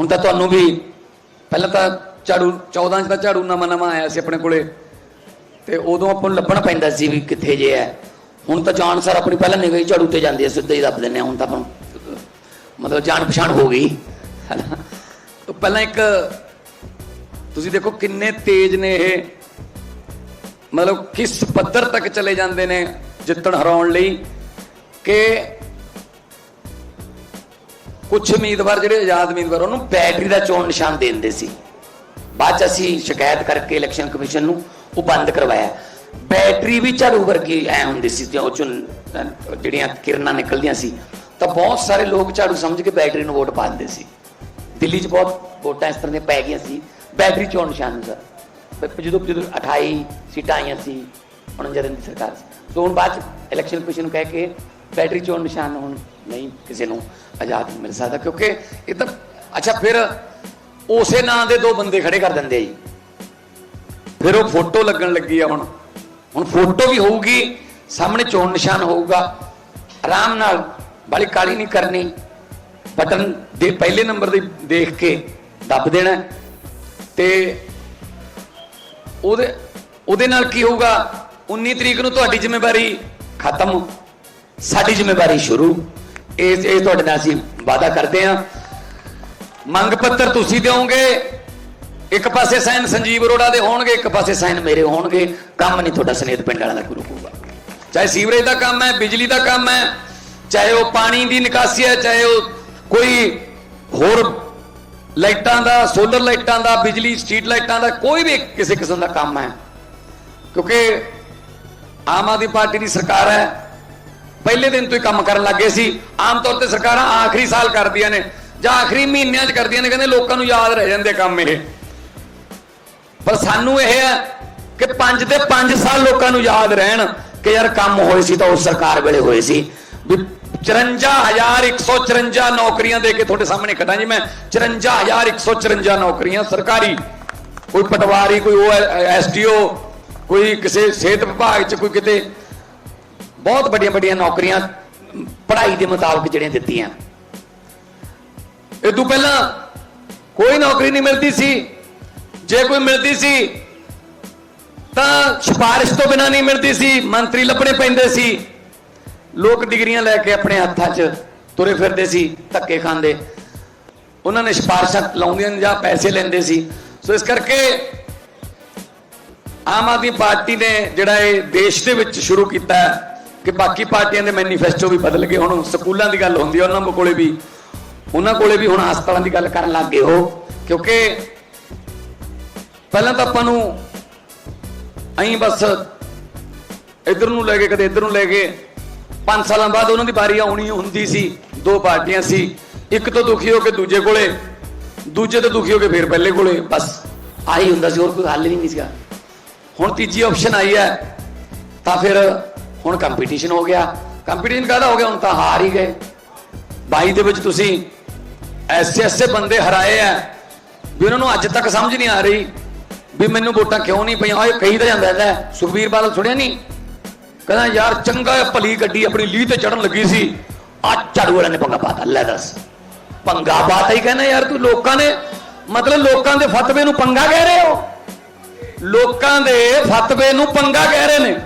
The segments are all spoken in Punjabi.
ਹੁਣ ਤਾਂ ਤੁਹਾਨੂੰ ਵੀ ਪਹਿਲਾਂ ਤਾਂ ਝਾੜੂ 14 ਚ ਤਾਂ ਝਾੜੂ ਨਵਾਂ ਨਵਾਂ ਆਇਆ ਸੀ ਆਪਣੇ ਕੋਲੇ। ਤੇ ਉਦੋਂ ਆਪਾਂ ਨੂੰ ਲੱਭਣਾ ਪੈਂਦਾ ਸੀ ਵੀ ਕਿੱਥੇ ਜੇ ਹੈ। ਹੁਣ ਤਾਂ ਜਾਣ ਸਰ ਆਪਣੀ ਪਹਿਲਾਂ ਨਿਗਾਹ ਝਾੜੂ ਤੇ ਜਾਂਦੀ ਹੈ, ਸਿੱਧਾ ਹੀ ਦੱਬ ਦਿੰਦੇ ਹਾਂ। ਹੁਣ ਤਾਂ ਆਪਾਂ ਮਤਲਬ ਜਾਣ ਪਛਾਣ ਹੋ ਗਈ। ਹੈਨਾ? ਤਾਂ ਪਹਿਲਾਂ ਇੱਕ, ਤੁਸੀਂ ਦੇਖੋ ਕਿੰਨੇ ਤੇਜ਼ ਨੇ ਇਹ। ਮਤਲਬ ਕਿਸ ਪੱਧਰ ਤੱਕ ਚਲੇ ਜਾਂਦੇ ਨੇ ਜਿੱਤਣ ਹਰਾਉਣ ਲਈ ਕਿ ਕੁਝ ਉਮੀਦਵਾਰ ਜਿਹੜੇ ਆਜ਼ਾਦ ਉਮੀਦਵਾਰ, ਉਹਨੂੰ ਬੈਟਰੀ ਦਾ ਚੋਣ ਨਿਸ਼ਾਨ ਦੇ ਦਿੰਦੇ ਸੀ। ਬਾਅਦ ਚ ਅਸੀਂ ਸ਼ਿਕਾਇਤ ਕਰਕੇ ਇਲੈਕਸ਼ਨ ਕਮਿਸ਼ਨ ਨੂੰ ਉਹ ਬੰਦ ਕਰਵਾਇਆ। ਬੈਟਰੀ ਵੀ ਝਾੜੂ ਵਰਗੀ ਐ ਹੁੰਦੀ ਸੀ ਉਹ ਚੋਂ ਜਿਹੜੀਆਂ ਕਿਰਨਾਂ ਨਿਕਲਦੀਆਂ ਸੀ, ਤਾਂ ਬਹੁਤ ਸਾਰੇ ਲੋਕ ਝਾੜੂ ਸਮਝ ਕੇ ਬੈਟਰੀ ਨੂੰ ਵੋਟ ਪਾ ਦਿੰਦੇ ਸੀ। ਦਿੱਲੀ 'ਚ ਬਹੁਤ ਵੋਟਾਂ ਇਸ ਤਰ੍ਹਾਂ ਦੀਆਂ ਪੈ ਗਈਆਂ ਸੀ ਬੈਟਰੀ ਚੋਣ ਨਿਸ਼ਾਨ ਨੂੰ ਸਰ ਜਦੋਂ ਜਦੋਂ 28 ਸੀਟਾਂ ਆਈਆਂ ਸੀ 49 ਦਿਨ ਦੀ ਸਰਕਾਰ ਸੀ। ਸੋ ਹੁਣ ਬਾਅਦ 'ਚ ਇਲੈਕਸ਼ਨ ਕਮਿਸ਼ਨ ਨੂੰ ਕਹਿ ਕੇ ਬੈਟਰੀ ਚੋਣ ਨਿਸ਼ਾਨ ਹੁਣ ਨਹੀਂ ਕਿਸੇ ਨੂੰ ਆਜ਼ਾਦ ਮਿਲ ਸਕਦਾ, ਕਿਉਂਕਿ ਇਹ ਤਾਂ ਅੱਛਾ, ਫਿਰ ਉਸੇ ਨਾਂ ਦੇ ਦੋ ਬੰਦੇ ਖੜੇ ਕਰ ਦਿੰਦੇ ਆ ਜੀ। ਫਿਰ ਉਹ ਫੋਟੋ ਲੱਗਣ ਲੱਗੀ ਆ ਹੁਣ। ਹੁਣ ਫੋਟੋ ਵੀ ਹੋਊਗੀ, ਸਾਹਮਣੇ ਚੋਣ ਨਿਸ਼ਾਨ ਹੋਊਗਾ। ਆਰਾਮ ਨਾਲ, ਬਾਲੀ ਕਾਲੀ ਨਹੀਂ ਕਰਨੀ। ਬਟਨ ਦੇ ਪਹਿਲੇ ਨੰਬਰ ਦੇ ਦੇਖ ਕੇ ਦੱਬ ਦੇਣਾ। ਹੈ ਤੇ ਉਹਦੇ ਉਹਦੇ ਨਾਲ ਕੀ ਹੋਊਗਾ? 19 ਤਰੀਕ ਨੂੰ ਤੁਹਾਡੀ ਜ਼ਿੰਮੇਵਾਰੀ ਖਤਮ। ਸਾਡੀ ਜ਼ਿੰਮੇਵਾਰੀ ਸ਼ੁਰੂ। ਇਹ ਇਹ ਤੁਹਾਡੇ ਨਾਲ ਅਸੀਂ ਵਾਅਦਾ ਕਰਦੇ ਹਾਂ। ਮੰਗ ਪੱਤਰ ਤੁਸੀਂ ਦਿਓਗੇ, ਇੱਕ ਪਾਸੇ ਸਾਈਨ ਸੰਜੀਵ ਅਰੋੜਾ ਦੇ ਹੋਣਗੇ, ਇੱਕ ਪਾਸੇ ਸਾਈਨ ਮੇਰੇ ਹੋਣਗੇ। ਕੰਮ ਨਹੀਂ ਤੁਹਾਡਾ ਸਨੇਤ ਪਿੰਡ ਵਾਲਾ ਦਾ ਗੁਰੂ ਹੋਊਗਾ ਚਾਹੇ ਸੀਵਰੇਜ ਦਾ ਕੰਮ ਹੈ, ਬਿਜਲੀ ਦਾ ਕੰਮ ਹੈ, ਚਾਹੇ ਉਹ ਪਾਣੀ ਦੀ ਨਿਕਾਸੀ ਹੈ, ਚਾਹੇ ਉਹ ਕੋਈ ਹੋਰ ਲਾਈਟਾਂ ਦਾ, ਸੋਲਰ ਲਾਈਟਾਂ ਦਾ, ਬਿਜਲੀ ਸਟਰੀਟ ਲਾਈਟਾਂ ਦਾ, ਕੋਈ ਵੀ ਕਿਸੇ ਕਿਸਮ ਦਾ ਕੰਮ ਹੈ। ਕਿਉਂਕਿ ਆਮ ਆਦਮੀ ਪਾਰਟੀ ਦੀ ਸਰਕਾਰ ਹੈ ਪਹਿਲੇ ਦਿਨ ਤੋਂ ਹੀ ਕੰਮ ਕਰਨ ਲੱਗੇ ਸੀ। ਆਮ ਤੌਰ ਤੇ ਸਰਕਾਰਾਂ ਆਖਰੀ ਸਾਲ ਕਰਦੀਆਂ ਨੇ, ਜਾਂ ਆਖਰੀ ਮਹੀਨਿਆਂ 'ਚ ਕਰਦੀਆਂ ਨੇ, ਕਹਿੰਦੇ ਲੋਕਾਂ ਨੂੰ ਯਾਦ ਰਹਿ ਜਾਂਦੇ ਕੰਮ ਇਹ। ਪਰ ਸਾਨੂੰ ਇਹ ਹੈ ਕਿ 5 ਦੇ 5 ਸਾਲ ਲੋਕਾਂ ਨੂੰ ਯਾਦ ਰਹਿਣ ਕਿ ਯਾਰ ਕੰਮ ਹੋਏ ਸੀ ਤਾਂ ਉਸ ਸਰਕਾਰ ਵੇਲੇ ਹੋਏ ਸੀ। ਵੀ 54154 ਨੌਕਰੀਆਂ ਦੇ ਕੇ ਤੁਹਾਡੇ ਸਾਹਮਣੇ ਖੜਾ ਜੀ ਮੈਂ। 54154 ਨੌਕਰੀਆਂ, ਸਰਕਾਰੀ। ਕੋਈ ਪਟਵਾਰੀ, ਕੋਈ ਉਹ ਐਸਡੀਓ ਕੋਈ ਕਿਸੇ ਸਿਹਤ ਵਿਭਾਗ 'ਚ, ਕੋਈ ਕਿਤੇ ਬਹੁਤ ਵੱਡੀਆਂ ਵੱਡੀਆਂ ਨੌਕਰੀਆਂ ਪੜ੍ਹਾਈ ਦੇ ਮੁਤਾਬਕ ਜਿਹੜੀਆਂ ਦਿੱਤੀਆਂ। ਇਹ ਤੋਂ ਪਹਿਲਾਂ ਕੋਈ ਨੌਕਰੀ ਨਹੀਂ ਮਿਲਦੀ ਸੀ। ਜੇ ਕੋਈ ਮਿਲਦੀ ਸੀ, ਤਾਂ ਸਿਫਾਰਿਸ਼ ਤੋਂ ਬਿਨਾ ਨਹੀਂ ਮਿਲਦੀ ਸੀ। ਮੰਤਰੀ ਲੱਭਣੇ ਪੈਂਦੇ ਸੀ। ਲੋਕ ਡਿਗਰੀਆਂ ਲੈ ਕੇ ਆਪਣੇ ਹੱਥਾਂ 'ਚ ਤੁਰੇ ਫਿਰਦੇ ਸੀ, ਧੱਕੇ ਖਾਂਦੇ। ਉਹਨਾਂ ਨੇ ਸਿਫਾਰਿਸ਼ਾਂ ਲਾਉਂਦੀਆਂ ਜਾਂ ਪੈਸੇ ਲੈਂਦੇ ਸੀ। ਸੋ ਇਸ ਕਰਕੇ ਆਮ ਆਦਮੀ ਪਾਰਟੀ ਨੇ ਜਿਹੜਾ ਇਹ ਦੇਸ਼ ਦੇ ਵਿੱਚ ਸ਼ੁਰੂ ਕੀਤਾ ਕਿ ਬਾਕੀ ਪਾਰਟੀਆਂ ਦੇ ਮੈਨੀਫੈਸਟੋ ਵੀ ਬਦਲ ਗਏ। ਹੁਣ ਸਕੂਲਾਂ ਦੀ ਗੱਲ ਹੁੰਦੀ ਹੈ ਉਹਨਾਂ ਕੋਲੇ ਵੀ। ਉਹਨਾਂ ਕੋਲੇ ਵੀ ਹੁਣ ਹਸਪਤਾਲਾਂ ਦੀ ਗੱਲ ਕਰਨ ਲੱਗ ਗਏ ਉਹ ਕਿਉਂਕਿ ਪਹਿਲਾਂ ਤਾਂ ਆਪਾਂ ਨੂੰ ਐਂ ਬਸ ਇਧਰ ਨੂੰ ਲੈ ਕੇ, ਕਦੇ ਇਧਰ ਨੂੰ ਲੈ ਕੇ 5 ਸਾਲਾਂ ਬਾਅਦ ਉਹਨਾਂ ਦੀ ਵਾਰੀ ਆਉਣੀ ਹੁੰਦੀ ਸੀ। ਦੋ ਪਾਰਟੀਆਂ ਸੀ। ਇੱਕ ਤੋਂ ਦੁਖੀ ਹੋ ਕੇ ਦੂਜੇ ਕੋਲੇ, ਦੂਜੇ ਤੋਂ ਦੁਖੀ ਹੋ ਕੇ ਫਿਰ ਪਹਿਲੇ ਕੋਲੇ। ਬਸ ਆਹੀ ਹੁੰਦਾ ਸੀ, ਹੋਰ ਕੋਈ ਹੱਲ ਹੀ ਨਹੀਂ ਸੀਗਾ। ਹੁਣ ਤੀਜੀ ਆਪਸ਼ਨ ਆਈ ਹੈ, ਤਾਂ ਫਿਰ ਹੁਣ ਕੰਪੀਟੀਸ਼ਨ ਹੋ ਗਿਆ। ਕੰਪੀਟੀਸ਼ਨ ਕਾਹਦਾ ਹੋ ਗਿਆ? ਹੁਣ ਤਾਂ ਹਾਰ ਹੀ ਗਏ। 22 ਦੇ ਵਿੱਚ ਤੁਸੀਂ ਐਸੇ ਐਸੇ ਬੰਦੇ ਹਰਾਏ ਆ ਵੀ ਉਹਨਾਂ ਨੂੰ ਅੱਜ ਤੱਕ ਸਮਝ ਨਹੀਂ ਆ ਰਹੀ ਵੀ ਮੈਨੂੰ ਵੋਟਾਂ ਕਿਉਂ ਨਹੀਂ ਪਈਆਂ। ਓਏ ਕਹੀ ਤਾਂ ਜਾਂਦਾ ਹੈ ਸੁਖਬੀਰ ਬਾਦਲ ਸੁਣਿਆ ਨਹੀਂ? ਕਹਿੰਦਾ, ਯਾਰ, ਚੰਗਾ ਭਲੀ ਗੱਡੀ ਆਪਣੀ ਲੀਹ ਤੇ ਚੜਨ ਲੱਗੀ ਸੀ। ਆ ਝਾੜੂ ਵਾਲਿਆਂ ਨੇ ਪੰਗਾ ਪਾਤਾ। ਲੈ ਦੱਸ। ਪੰਗਾ ਪਾਤਾ ਹੀ ਕਹਿੰਦਾ, ਯਾਰ, ਤੂੰ ਲੋਕਾਂ ਨੇ ਮਤਲਬ ਲੋਕਾਂ ਦੇ ਫਤਵੇ ਨੂੰ ਪੰਗਾ ਕਹਿ ਰਹੇ ਹੋ? ਲੋਕਾਂ ਦੇ ਫਤਵੇ ਨੂੰ ਪੰਗਾ ਕਹਿ ਰਹੇ ਨੇ।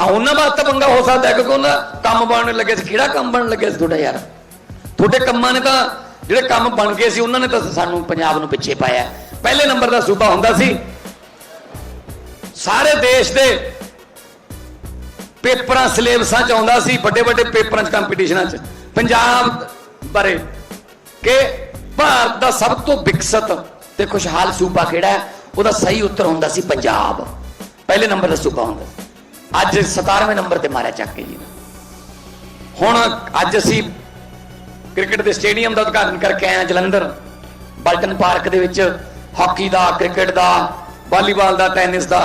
ਹਾਂ ਉਹਨਾਂ ਵਾਸਤੇ ਪੰਗਾ ਹੋ ਸਕਦਾ ਹੈ, ਕਿਉਂਕਿ ਉਹਨਾਂ ਕੰਮ ਬਣਨ ਲੱਗੇ ਸੀ। ਕਿਹੜਾ ਕੰਮ ਬਣਨ ਲੱਗਿਆ ਸੀ ਤੁਹਾਡਾ ਯਾਰ? ਤੁਹਾਡੇ ਕੰਮਾਂ ਨੇ ਤਾਂ ਜਿਹੜੇ ਕੰਮ ਬਣ ਗਏ ਸੀ, ਉਹਨਾਂ ਨੇ ਤਾਂ ਸਾਨੂੰ ਪੰਜਾਬ ਨੂੰ ਪਿੱਛੇ ਪਾਇਆ। ਪਹਿਲੇ ਨੰਬਰ ਦਾ ਸੂਬਾ ਹੁੰਦਾ ਸੀ। ਸਾਰੇ ਦੇਸ਼ ਦੇ ਪੇਪਰਾਂ ਸਿਲੇਬਸਾਂ ਚ ਆਉਂਦਾ ਸੀ, ਵੱਡੇ ਵੱਡੇ ਪੇਪਰਾਂ ਚ ਕੰਪੀਟੀਸ਼ਨਾਂ ਚ। ਪੰਜਾਬ ਬਾਰੇ ਕਿ ਭਾਰਤ ਦਾ ਸਭ ਤੋਂ ਵਿਕਸਿਤ ਤੇ ਖੁਸ਼ਹਾਲ ਸੂਬਾ ਕਿਹੜਾ ਹੈ? ਉਹਦਾ ਸਹੀ ਉੱਤਰ ਹੁੰਦਾ ਸੀ ਪੰਜਾਬ। ਪਹਿਲੇ ਨੰਬਰ ਦਾ ਸੂਬਾ ਹੁੰਦਾ ਸੀ। ਅੱਜ 17ਵੇਂ ਨੰਬਰ ਤੇ ਮਾਰਿਆ ਚੱਕ ਕੇ ਜੀ। ਹੁਣ ਅੱਜ ਅਸੀਂ ਕ੍ਰਿਕਟ ਦੇ ਸਟੇਡੀਅਮ ਦਾ ਉਦਘਾਟਨ ਕਰਕੇ ਆਏ ਹਾਂ ਜਲੰਧਰ। ਬਲਟਨ ਪਾਰਕ ਦੇ ਵਿੱਚ ਹਾਕੀ ਦਾ, ਕ੍ਰਿਕਟ ਦਾ, ਵਾਲੀਬਾਲ ਦਾ, ਟੈਨਿਸ ਦਾ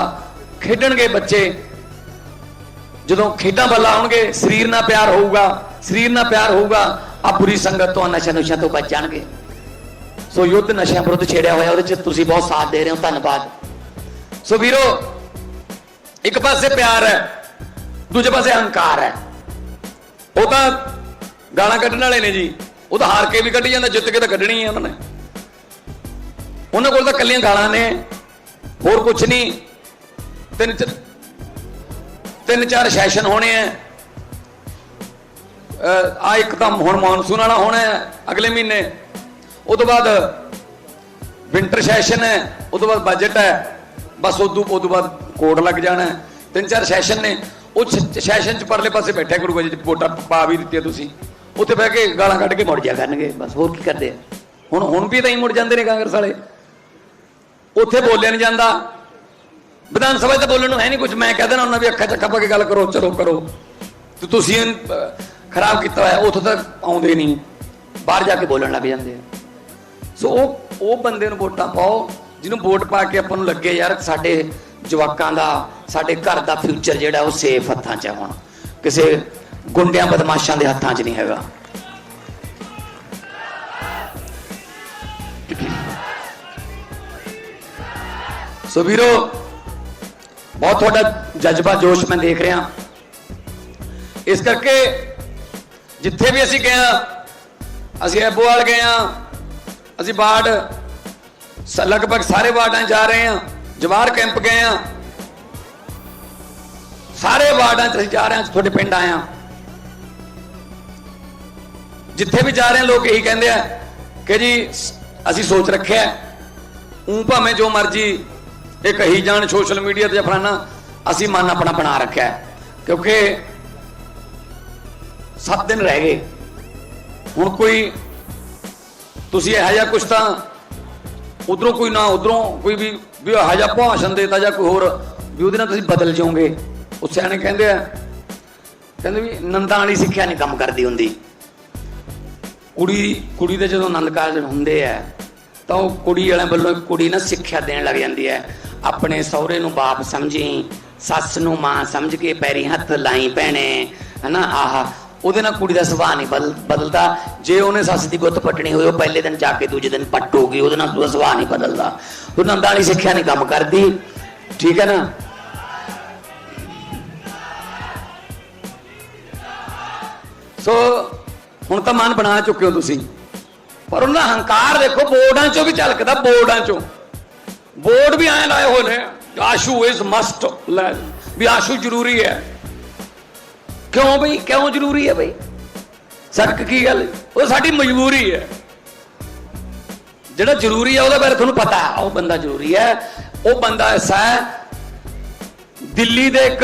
ਖੇਡਣਗੇ ਬੱਚੇ। ਜਦੋਂ ਖੇਡਾਂ ਵੱਲ ਆਉਣਗੇ, ਸਰੀਰ ਨਾਲ ਪਿਆਰ ਹੋਊਗਾ, ਸਰੀਰ ਨਾਲ ਪਿਆਰ ਹੋਊਗਾ ਆ ਬੁਰੀ ਸੰਗਤ ਤੋਂ ਨਸ਼ਾ ਨੁਸ਼ਾ ਤੋਂ ਬਚ ਜਾਣਗੇ। ਸੋ ਯੁੱਧ ਨਸ਼ਿਆਂ ਵਿਰੁੱਧ ਛੇੜਿਆ ਹੋਇਆ, ਉਹਦੇ ਚ ਤੁਸੀਂ ਬਹੁਤ ਸਾਥ ਦੇ ਰਹੇ ਹੋ, ਧੰਨਵਾਦ। ਸੋ ਵੀਰੋ ਇੱਕ ਪਾਸੇ ਪਿਆਰ ਹੈ, ਦੂਜੇ ਪਾਸੇ ਹੰਕਾਰ ਹੈ। ਉਹ ਤਾਂ ਗਾਲਾਂ ਕੱਢਣ ਵਾਲੇ ਨੇ ਜੀ। ਉਹ ਤਾਂ ਹਾਰ ਕੇ ਵੀ ਕੱਢੀ ਜਾਂਦਾ, ਜਿੱਤ ਕੇ ਤਾਂ ਕੱਢਣੀ ਹੈ ਉਹਨਾਂ ਨੇ। ਉਹਨਾਂ ਕੋਲ ਤਾਂ ਕੱਲੀਆਂ ਗਾਲਾਂ ਨੇ, ਹੋਰ ਕੁਝ ਨਹੀਂ। ਤਿੰਨ ਚ- ਤਿੰਨ ਚਾਰ ਸੈਸ਼ਨ ਹੋਣੇ ਆ। ਆ ਇੱਕ ਤਾਂ ਹੁਣ ਮੌਨਸੂਨ ਵਾਲਾ ਹੋਣਾ ਹੈ, ਅਗਲੇ ਮਹੀਨੇ। ਉਹ ਤੋਂ ਬਾਅਦ ਵਿੰਟਰ ਸੈਸ਼ਨ ਹੈ, ਉਹ ਤੋਂ ਬਾਅਦ ਬਜਟ ਹੈ। ਬਸ ਉਦੋਂ ਉਹ ਤੋਂ ਬਾਅਦ ਕੋਡ ਲੱਗ ਜਾਣਾ। ਤਿੰਨ ਚਾਰ ਸੈਸ਼ਨ ਨੇ। ਉਹ ਸੈਸ਼ਨ ਚ ਪਰਲੇ ਪਾਸੇ ਬੈਠਿਆ ਕਰੂਗਾ ਜੇ ਵੋਟਾਂ ਪਾ ਵੀ ਦਿੱਤੀਆਂ ਤੁਸੀਂ। ਉੱਥੇ ਬਹਿ ਕੇ ਗਾਲਾਂ ਕੱਢ ਕੇ ਮੁੜ ਜਾ ਕਰਨਗੇ। ਬਸ ਹੋਰ ਕੀ ਕਰਦੇ ਆ? ਹੁਣ ਹੁਣ ਵੀ ਤਾਂ ਹੀ ਮੁੜ ਜਾਂਦੇ ਨੇ ਕਾਂਗਰਸ ਵਾਲੇ। ਉੱਥੇ ਬੋਲਿਆ ਨਹੀਂ ਜਾਂਦਾ। ਵਿਧਾਨ ਸਭਾ 'ਚ ਬੋਲਣ ਨੂੰ ਹੈ ਨਹੀਂ ਕੁਝ ਮੈਂ ਕਹਿ ਦੇਣਾ ਉਹਨਾਂ ਵੀ ਅੱਖਾਂ ਚੱਕਾ ਪਾ ਕੇ ਗੱਲ ਕਰੋ, ਚਲੋ ਕਰੋ। ਤੇ ਤੁਸੀਂ ਖਰਾਬ ਕੀਤਾ ਹੋਇਆ, ਉੱਥੋਂ ਤੱਕ ਆਉਂਦੇ ਨਹੀਂ ਬਾਹਰ ਜਾ ਕੇ ਬੋਲਣ ਲੱਗ ਜਾਂਦੇ ਆ। ਸੋ ਉਹ ਉਹ ਬੰਦੇ ਨੂੰ ਵੋਟਾਂ ਪਾਓ। ਜਿਹਨੂੰ ਵੋਟ ਪਾ ਕੇ ਆਪਾਂ ਨੂੰ ਲੱਗੇ, ਯਾਰ ਸਾਡੇ ਜਵਾਕਾਂ ਦਾ, ਸਾਡੇ ਘਰ ਦਾ ਫਿਊਚਰ ਜਿਹੜਾ ਉਹ ਸੇਫ ਹੱਥਾਂ 'ਚ ਹੈ ਹੁਣ। ਕਿਸੇ ਗੁੰਡਿਆਂ ਬਦਮਾਸ਼ਾਂ ਦੇ ਹੱਥਾਂ 'ਚ ਨਹੀਂ ਹੈਗਾ। ਸੋ ਵੀਰੋ, ਬਹੁਤ ਤੁਹਾਡਾ ਜਜ਼ਬਾ, ਜੋਸ਼ ਮੈਂ ਦੇਖ ਰਿਹਾ। ਇਸ ਕਰਕੇ ਜਿੱਥੇ ਵੀ ਅਸੀਂ ਗਏ ਹਾਂ, ਅਸੀਂ ਐਬੋਵਾਲ ਗਏ ਹਾਂ, ਅਸੀਂ ਬਾੜ ਸ- ਲਗਭਗ ਸਾਰੇ ਵਾਰਡਾਂ 'ਚ ਜਾ ਰਹੇ ਹਾਂ। ਜਵਾਰ ਕੈਂਪ ਗਏ ਹਾਂ ਸਾਰੇ ਵਾਰਡਾਂ 'ਚ ਅਸੀਂ ਜਾ ਰਹੇ ਹਾਂ ਤੁਹਾਡੇ ਪਿੰਡ ਆਏ ਹਾਂ। ਜਿੱਥੇ ਵੀ ਜਾ ਰਹੇ ਹਾਂ, ਲੋਕ ਇਹੀ ਕਹਿੰਦੇ ਆ ਕਿ ਜੀ, ਅਸੀਂ ਸੋਚ ਰੱਖਿਆ ਉਂ ਭਾਵੇਂ ਜੋ ਮਰਜ਼ੀ ਇਹ ਕਹੀ ਜਾਣ ਸੋਸ਼ਲ ਮੀਡੀਆ ਤੇ ਜਾਂ ਅਸੀਂ ਮਨ ਆਪਣਾ ਬਣਾ ਰੱਖਿਆ ਕਿਉਂਕਿ 7 ਦਿਨ ਰਹਿ ਗਏ। ਹੁਣ ਕੋਈ, ਤੁਸੀਂ ਇਹੋ ਜਿਹਾ ਕੁਛ ਤਾਂ ਉਧਰੋਂ ਕੋਈ ਨਾ, ਉਧਰੋਂ ਕੋਈ ਵੀ ਵੀ ਇਹੋ ਜਿਹਾ ਭਾਸ਼ਣ ਦੇਤਾ ਜਾਂ ਕੋਈ ਹੋਰ, ਵੀ ਉਹਦੇ ਨਾਲ ਤੁਸੀਂ ਬਦਲ ਜਾਓਗੇ। ਉਹ ਸਿਆਣੇ ਕਹਿੰਦੇ ਆ, ਕਹਿੰਦੇ ਵੀ ਨੰਦਾਂ ਵਾਲੀ ਸਿੱਖਿਆ ਨਹੀਂ ਕੰਮ ਕਰਦੀ ਹੁੰਦੀ। ਕੁੜੀ ਕੁੜੀ ਦੇ ਜਦੋਂ ਆਨੰਦ ਕਾਰਜ ਹੁੰਦੇ ਆ, ਤਾਂ ਉਹ ਕੁੜੀ ਵਾਲਿਆਂ ਵੱਲੋਂ ਕੁੜੀ ਨਾ ਸਿੱਖਿਆ ਦੇਣ ਲੱਗ ਜਾਂਦੀ ਹੈ ਆਪਣੇ ਸਹੁਰੇ ਨੂੰ ਬਾਪ ਸਮਝੀ, ਸੱਸ ਨੂੰ ਮਾਂ ਸਮਝ ਕੇ ਪੈਰੀ ਹੱਥ ਲਾਈ ਭੈਣੇ, ਹਨਾ, ਆਹ ਉਹਦੇ ਨਾਲ ਕੁੜੀ ਦਾ ਸੁਭਾਅ ਨਹੀਂ ਬਦਲ, ਬਦਲਦਾ। ਜੇ ਉਹਨੇ ਸੱਸ ਦੀ ਗੁੱਤ ਪੱਟਣੀ ਹੋਵੇ, ਉਹ ਪਹਿਲੇ ਦਿਨ ਜਾ ਕੇ ਦੂਜੇ ਦਿਨ ਪੱਟੂਗੀ ਉਹਦੇ ਨਾਲ ਉਹਦਾ ਸੁਭਾਅ ਨਹੀਂ ਬਦਲਦਾ। ਉਹ ਨੰਦਾਂ ਵਾਲੀ ਸਿੱਖਿਆ ਨਹੀਂ ਕੰਮ ਕਰਦੀ। ਠੀਕ ਹੈ ਨਾ? ਸੋ, ਹੁਣ ਤਾਂ ਮਨ ਬਣਾ ਚੁੱਕੇ ਹੋ ਤੁਸੀਂ। ਪਰ ਉਹਨਾਂ ਦਾ ਹੰਕਾਰ ਦੇਖੋ, ਬੋਰਡਾਂ ਚੋਂ ਵੀ ਝਲਕਦਾ, ਬੋਰਡਾਂ ਚੋਂ। ਬੋਰਡ ਵੀ ਐਂ ਲਾਏ ਹੋਏ ਨੇ, ਆਸ਼ੂ ਇਜ਼ ਮਸਟ ਵੀ ਆਸ਼ੂ ਜ਼ਰੂਰੀ ਹੈ। ਕਿਉਂ ਬਈ? ਕਿਉਂ ਜ਼ਰੂਰੀ ਹੈ ਬਈ? ਸੜਕ ਕੀ ਗੱਲ? ਉਹ ਸਾਡੀ ਮਜਬੂਰੀ ਹੈ। ਜਿਹੜਾ ਜ਼ਰੂਰੀ ਹੈ, ਉਹਦੇ ਬਾਰੇ ਤੁਹਾਨੂੰ ਪਤਾ ਹੈ। ਉਹ ਬੰਦਾ ਜ਼ਰੂਰੀ ਹੈ। ਉਹ ਬੰਦਾ ਐਸਾ ਹੈ, ਦਿੱਲੀ ਦੇ ਇੱਕ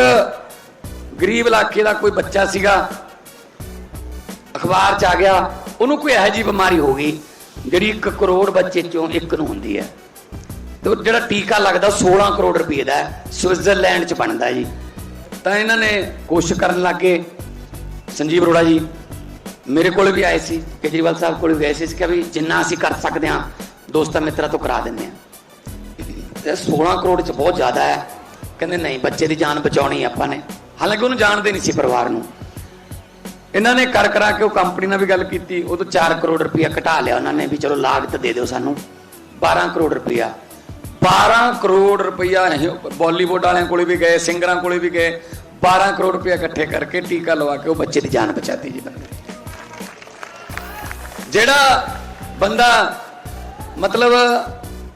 ਗਰੀਬ ਇਲਾਕੇ ਦਾ ਕੋਈ ਬੱਚਾ ਸੀਗਾ। ਅਖਬਾਰ 'ਚ ਆ ਗਿਆ। ਉਹਨੂੰ ਕੋਈ ਇਹੋ ਜਿਹੀ ਬਿਮਾਰੀ ਹੋ ਗਈ, ਜਿਹੜੀ 1 ਕਰੋੜ ਬੱਚੇ ਚੋਂ ਇੱਕ ਨੂੰ ਹੁੰਦੀ ਹੈ। ਤੇ ਉਹ ਜਿਹੜਾ ਟੀਕਾ ਲੱਗਦਾ 16 ਕਰੋੜ ਰੁਪਏ ਦਾ ਹੈ। ਸਵਿਟਜ਼ਰਲੈਂਡ 'ਚ ਬਣਦਾ ਜੀ। ਤਾਂ ਇਹਨਾਂ ਨੇ ਕੋਸ਼ਿਸ਼ ਕਰਨ ਲੱਗੇ ਸੰਜੀਵ ਅਰੋੜਾ ਜੀ, ਮੇਰੇ ਕੋਲ ਵੀ ਆਏ ਸੀ, ਕੇਜਰੀਵਾਲ ਸਾਹਿਬ ਕੋਲ ਵੀ ਆਏ ਸੀ ਕਿ ਵੀ ਜਿੰਨਾ ਅਸੀਂ ਕਰ ਸਕਦੇ ਹਾਂ, ਦੋਸਤਾਂ ਮਿੱਤਰਾਂ ਤੋਂ ਕਰਾ ਦਿੰਦੇ ਹਾਂ। ਤੇ 16 ਕਰੋੜ 'ਚ ਬਹੁਤ ਜ਼ਿਆਦਾ ਹੈ। ਕਹਿੰਦੇ ਨਹੀਂ, ਬੱਚੇ ਦੀ ਜਾਨ ਬਚਾਉਣੀ ਆਪਾਂ ਨੇ। ਹਾਲਾਂਕਿ ਉਹਨੂੰ ਜਾਣਦੇ ਨਹੀਂ ਸੀ ਪਰਿਵਾਰ ਨੂੰ। ਇਹਨਾਂ ਨੇ ਕਰ ਕਰਾ ਕੇ ਉਹ ਕੰਪਨੀ ਨਾਲ ਵੀ ਗੱਲ ਕੀਤੀ, ਉਹ ਤੋਂ 4 ਕਰੋੜ ਰੁਪਇਆ ਘਟਾ ਲਿਆ ਉਹਨਾਂ ਨੇ ਵੀ ਚਲੋ ਲਾਗਤ ਦੇ ਦਿਓ ਸਾਨੂੰ। 12 ਕਰੋੜ ਰੁਪਇਆ 12 ਕਰੋੜ ਰੁਪਈਆ ਬਾਲੀਵੁੱਡ ਵਾਲਿਆਂ ਕੋਲੇ ਵੀ ਗਏ, ਸਿੰਗਰਾਂ ਕੋਲੇ ਵੀ ਗਏ। 12 ਕਰੋੜ ਰੁਪਇਆ ਇਕੱਠੇ ਕਰਕੇ ਟੀਕਾ ਲਵਾ ਕੇ ਉਹ ਬੱਚੇ ਦੀ ਜਾਨ ਬਚਾਤੀ ਜੀ। ਬੰਦੇ ਜਿਹੜਾ ਬੰਦਾ ਮਤਲਬ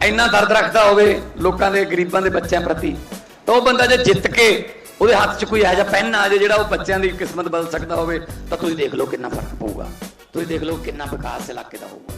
ਇੰਨਾ ਦਰਦ ਰੱਖਦਾ ਹੋਵੇ ਲੋਕਾਂ ਦੇ, ਗਰੀਬਾਂ ਦੇ ਬੱਚਿਆਂ ਪ੍ਰਤੀ, ਤਾਂ ਉਹ ਬੰਦਾ ਜੇ ਜਿੱਤ ਕੇ ਉਹਦੇ ਹੱਥ 'ਚ ਕੋਈ ਇਹੋ ਜਿਹਾ ਪੈਨ ਆ ਜਾਏ ਜਿਹੜਾ ਉਹ ਬੱਚਿਆਂ ਦੀ ਕਿਸਮਤ ਬਦਲ ਸਕਦਾ ਹੋਵੇ, ਤਾਂ ਤੁਸੀਂ ਦੇਖ ਲਓ ਕਿੰਨਾ ਫ਼ਰਕ ਪਊਗਾ। ਤੁਸੀਂ ਦੇਖ ਲਓ ਕਿੰਨਾ ਵਿਕਾਸ ਇਲਾਕੇ ਦਾ ਹੋਊਗਾ।